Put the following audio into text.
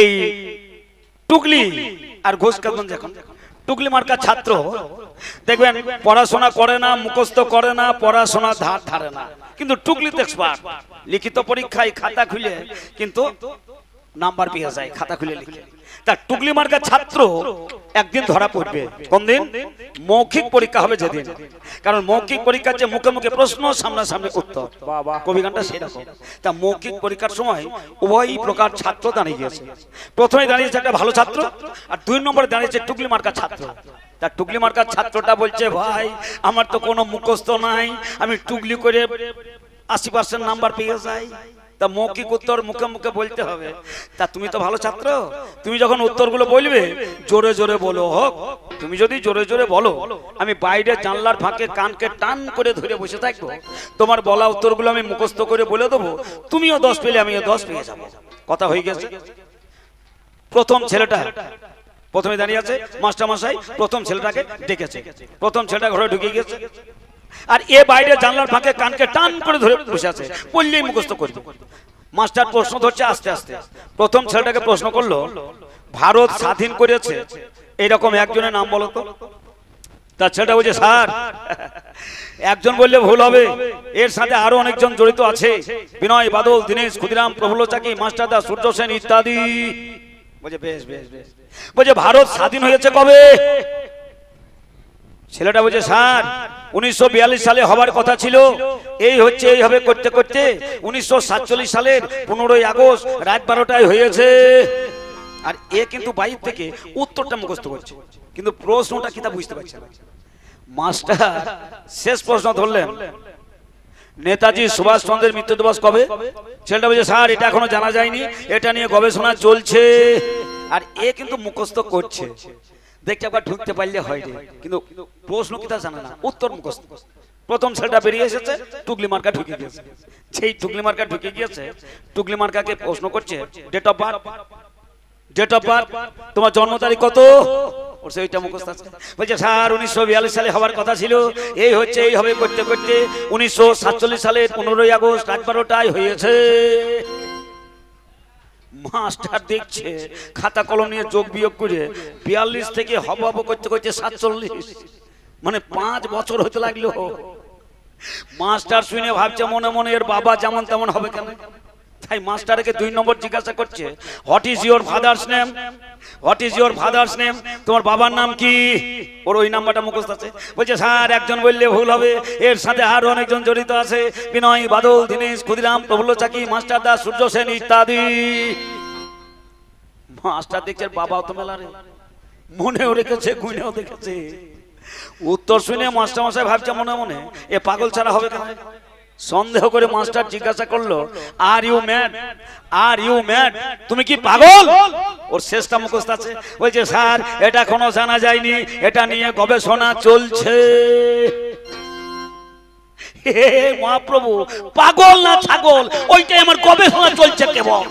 এই টুকলি আর ঘোষ কাগঞ্জ এখন টুকলি মার্কা ছাত্র, দেখবেন পড়াশোনা করে না, মুখস্থ করে না, পড়াশোনা ধার ধারে না। কিন্তু টুকলিতে লিখিত পরীক্ষায় খাতা খুলে, কিন্তু নাম্বার পেয়ে যায় খাতা খুলে লিখে। তার টুকলি মার্কা ছাত্র একদিন ধরা পড়বে। কোন দিন? মৌখিক পরীক্ষা হবে যেদিন। কারণ মৌখিক পরীক্ষার যে মুখে মুখে প্রশ্ন সামনাসামনি উত্তর। কবি গানটা সেরকম। তা মৌখিক পরীক্ষার সময় উভয় প্রকার ছাত্র দাঁড়িয়ে গিয়েছে প্রথমে দাঁড়িয়েছে একটা ভালো ছাত্র আর দুই নম্বরে দাঁড়িয়েছে টুকলি মার্কা ছাত্র। তার টুকলি মার্কার ছাত্রটা বলছে ভাই আমার তো কোনো মুখস্থ নাই। আমি টুকলি করে আশি পার্সেন্ট নাম্বার পেয়ে যাই। তা মৌখিক উত্তর মুখে মুখে বলতে হবে। তা তুমি তো ভালো ছাত্র। তুমি যখন উত্তরগুলো বলবে জোরে জোরে বলো হোক। তুমি যদি জোরে জোরে বলো আমি বাইরে জানলার ফাঁকে কানকে টান করে ধরে বসে থাকব। তোমার বলা উত্তরগুলো আমি মুখস্থ করে বলে দেবো। তুমিও দশ পেলে আমিও দশ পেয়ে যাব। কথা হয়ে গেছে? প্রথম ছেলেটা প্রথমে দাঁড়িয়ে আছে মাস্টার মশাই প্রথম ছেলেটাকে ডেকেছে। প্রথম ছেলেটা ঘরে ঢুকে গেছে। আর এ বাইরে জানলার ফাঁকে কানকে টান করে ধরে বসে আছে। পড়লেই মুখস্থ করবে। মাস্টার প্রশ্ন ধরছে আস্তে আস্তে। প্রথম ছেলেটাকে প্রশ্ন করল, ভারত স্বাধীন করেছে? এরকম একজনের নাম বলো তো। তার ছেলেটা বলছে, স্যার, একজন বললে ভুল হবে। এর সাথে আরও অনেকজন জড়িত আছে। বিনয় বাদল, দীনেশ ক্ষুদিরাম, প্রফুল্ল চাকি, মাস্টার দা সূর্য সেন ইত্যাদি। বলছে, বেশ বেশ বেশ। বলছে, ভারত স্বাধীন হয়েছে কবে? ছেলেটা বলছে, স্যার, উনিশশো সালে হবার কথা ছিল। এই হচ্ছে এইভাবে করতে করতে উনিশশো সালের পনেরোই আগস্ট রাত বারোটায় হয়েছে। আর এ কিন্তু বাইর থেকে উত্তরটা মুখস্থ করছে। কিন্তু প্রশ্নটা কি তা বুঝতে পারছে মাস্টার, শেষ প্রশ্ন ধরলেন। নেতাজি সুভাষচন্দ্রের মৃত্যু দিবস কবে? ছেলেটা বলছে, স্যার, এটা এখনও জানা যায়নি। এটা নিয়ে গবেষণা চলছে। আর এ কিন্তু মুখস্থ করছে। দেখতে একবার ঢুকতে পারলে হয় কিন্তু প্রশ্ন কি তা জানে না। উত্তর মুখস্থ। প্রথম ছেলেটা বেরিয়ে এসেছে টুকলি মার্কা ঢুকে গিয়েছে। সেই টুকলি মার্কা ঢুকে গিয়েছে টুকলি মার্কাকে প্রশ্ন করছে date of birth date of birth তোমার জন্ম তারিখ কত? ওর সেইটা মুখস্থ আছে। বলছে, স্যার, উনিশশো বিয়াল্লিশ সালে হওয়ার কথা ছিল। এই হচ্ছে, এই হবে করতে করতে উনিশশো সাতচল্লিশ সালের পনেরোই আগস্ট, রাত বারোটায় হয়েছে। মাস্টার দেখছে খাতা কলম নিয়ে যোগ বিয়োগ করে বিয়াল্লিশ থেকে হব হব করতে করতে সাতচল্লিশ। মানে পাঁচ বছর হতে লাগল। মাস্টার শুনে ভাবছে মনে মনে এর বাবা যেমন তেমন হবে কেন? তাই মাস্টারকে দুই নম্বর জিজ্ঞাসা করছে what is your father's name what is your father's name তোমার বাবার নাম কি? ওর ওই নাম্বারটা মুখস্থ আছে। বলছে, স্যার, একজন বললে ভুল হবে। এর সাথে আরও অনেকজন জড়িত আছে। বিনয়, বাদল, দীনেশ, ক্ষুদিরাম প্রফুল্ল চাকি মাস্টার দাস সূর্য সেন ইত্যাদি। মাস্টার দেখছে বাবাও তো মেলা রে মনেও রেখেছে, গুনেও দেখেছে। উত্তর শুনে মাস্টার মশাই ভাবছে মনে মনে, এ পাগল ছাড়া হবে কেন? সন্দেহ করে মাস্টার জিজ্ঞাসা করল are you mad are you mad তুমি কি পাগল? ওর শেষটা মুখস্থ আছে। বলছে, স্যার, এটা এখনও জানা যায়নি। এটা নিয়ে গবেষণা চলছে। হে, মহাপ্রভু, পাগল না ছাগল? ওইটাই আমার গবেষণা চলছে কেবল।